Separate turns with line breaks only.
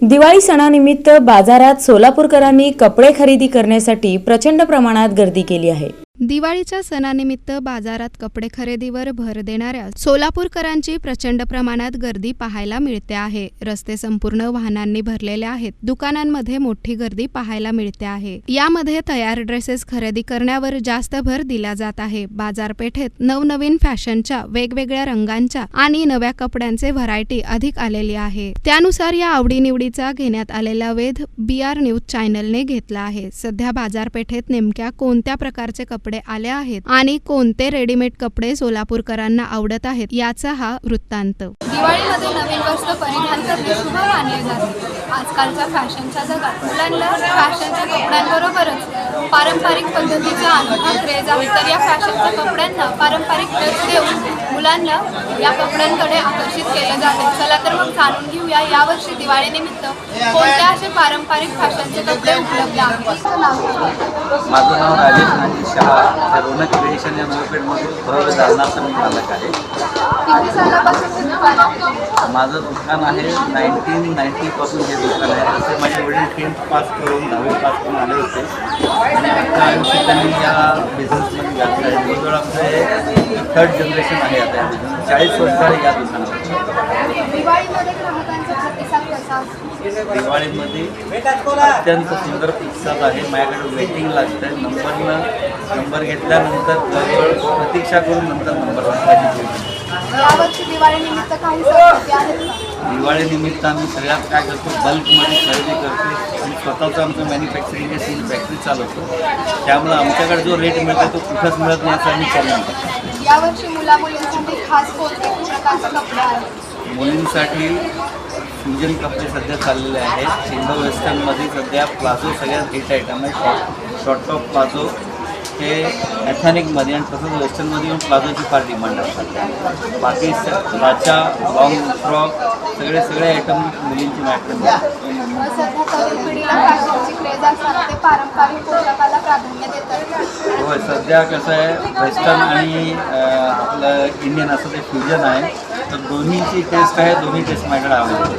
दिवाळी सणानिमित्त बाजारात सोलापूरकरांनी कपडे खरेदी करण्यासाठी प्रचंड प्रमाणात गर्दी केली आहे.
दिवाळीच्या सणानिमित्त बाजारात कपडे खरेदीवर भर देणाऱ्या सोलापूरकरांची प्रचंड प्रमाणात गर्दी पाहायला मिळते आहे. रस्ते संपूर्ण वाहनांनी भरलेले आहेत. दुकानांमध्ये मोठी गर्दी पाहायला मिळते आहे. यामध्ये तयार ड्रेसेस खरेदी करण्यावर जास्त भर दिला जात आहे. बाजारपेठेत नवनवीन फॅशनच्या वेगवेगळ्या रंगांच्या आणि नव्या कपड्यांचे व्हरायटी अधिक आलेली आहे. त्यानुसार या आवडीनिवडीचा घेण्यात आलेला वेध बी आर न्यूज चॅनलने घेतला आहे. सध्या बाजारपेठेत नेमक्या कोणत्या प्रकारचे कपडे आले आहेत आणि कोणते रेडीमेड कपडे सोलापूरकरांना आवडत आहेत याचा हा वृत्तांत.
दिवाळीमध्ये नवीन वस्त्र परिधान करणे शुभ मानले जाते. आजकालच्या फॅशनच्या जगात मुलांना फॅशनच्या कपड्यांबरोबरच पारंपरिक पद्धतीचा अनोखा क्रेज आहे तर या फॅशनच्या कपड्यांना पारंपरिक टच देऊन मुलांना या कपड्यांकडे आकर्षित केलं जाते. चला तर मग जाणून घेऊया यावर्षी दिवाळीनिमित्त कोणत्या असे पारंपरिक फॅशनचे कपडे उपलब्ध आहेत?
माझं नाव राजेश शहा ते रोनक क्रिएशन या जालनाचं मी मालक आहे
आहे?
माझं दुकान आहे नाईन्टीन नाईन्टीपासून हे दुकान आहे तसे माझे वडील टेन्थ पास करून दहावी पास करून आले होते. आणि आता आयुष्य त्यांनी या बिझनेसमध्ये घातलं आहे. जवळजवळ आमचं हे थर्ड जनरेशन आहे आता या business. चाळीस वर्ष झाले या दुकानावर
दिवाळीमध्ये
अत्यंत सुंदर प्रतिसाद आहे. माझ्याकडे वेटिंग लागतं आहे. नंबरनं नंबर घेतल्यानंतर प्रतीक्षा करून नंतर नंबर
यावर्षी दिवाळीनिमित्त काही सवलती आहेत का?
दिवाळीनिमित्त आम्ही सगळ्यात काय करतो बल्कमध्ये खरेदी करतो आणि स्वतःचं आमचं मॅन्युफॅक्चरिंग सील फॅक्टरी चालवतो. त्यामुळं आमच्याकडे जो रेट मिळतो तो कुठंच मिळत नाही असं आम्ही चालू करतो
यावर्षी मुला मुलींसाठी खास कोणते प्रकारचे कपडे आहेत?
मुलींसाठी फ्युजन कपडे सध्या चाललेले आहेत. इंडो वेस्टर्नमध्ये सध्या प्लाझो सगळ्यात हिट आयटम आहे. शॉर्ट शॉर्ट टॉप प्लाझो हे ॲथॅनिकमध्ये आणि तसंच वेस्टर्नमध्ये पण प्लाझोची फार डिमांड असतात. बाकी लाचा लॉंग फ्रॉक सगळे सगळे आयटम मुलींची माझ्याकडे मिळतात.
सध्या तरुण पिढीला फॅशनची क्रेज असताना ते पारंपरिक पोशाखाला प्राधान्य देतात.
होय सध्या कसं आहे वेस्टर्न आणि आपलं इंडियन असं ते फ्युजन आहे. तर दोन्हीची टेस्ट आहे दोन्ही टेस्ट माझ्याकडे आवडते